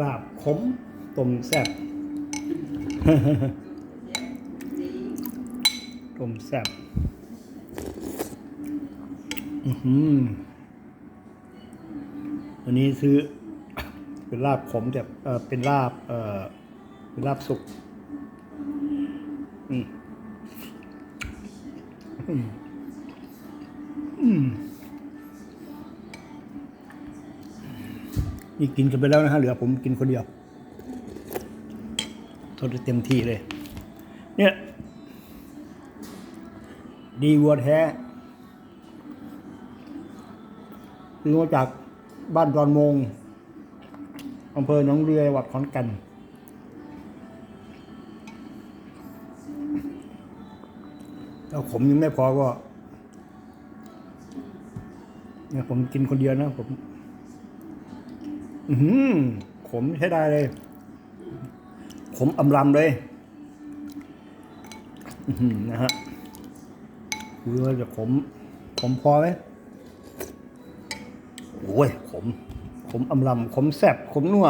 ลาบขมต้มแซ่บต้มแซ่บอันนี้ซื้อ เป็นลาบขมแต่เออเป็นลาบ เออเป็นลาบสุกอืมอืม นี่กินกันไปแล้วนะฮะเหลือผมกินคนเดียวทดเต็มที่เลย เนี่ย ดีวัวแท้ซื้อมาจากบ้านดอนมงอำเภอหนองเรือจังหวัดขอนแก่นแล้วผมยังไม่พอก็เนี่ยผมกินคนเดียวนะผม อือหือขมใช้ได้เลย ขมอำลำเลยนะฮะดูว่าจะขม ขมพอไหมโอ้ย ขม ขมอำลำขมแซบขมนัว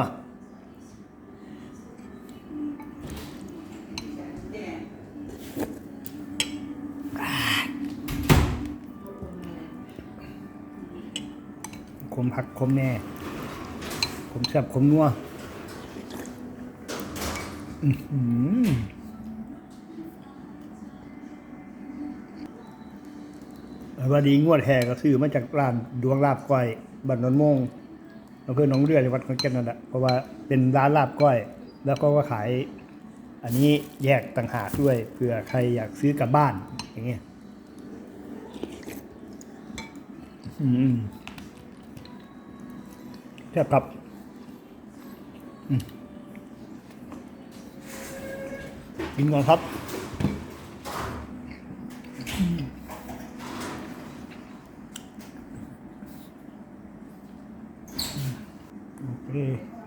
ขมผักขมแน่ ขมแซ่บขมนัวอือหือว่าดีงวดแห่ก็ซื้อมาจากร้านดวงลาบก้อยบ้านนนโมงอำเภอหนองเรือจังหวัดขอนแก่นนั่นแหละเพราะว่าเป็นร้านลาบก้อย แล้วก็ก็ขาย อันนี้แยกต่างหากด้วยเผื่อใครอยากซื้อกลับบ้าน อย่างเงี้ยอืมแค่ครับ กินก่อนครับโอเค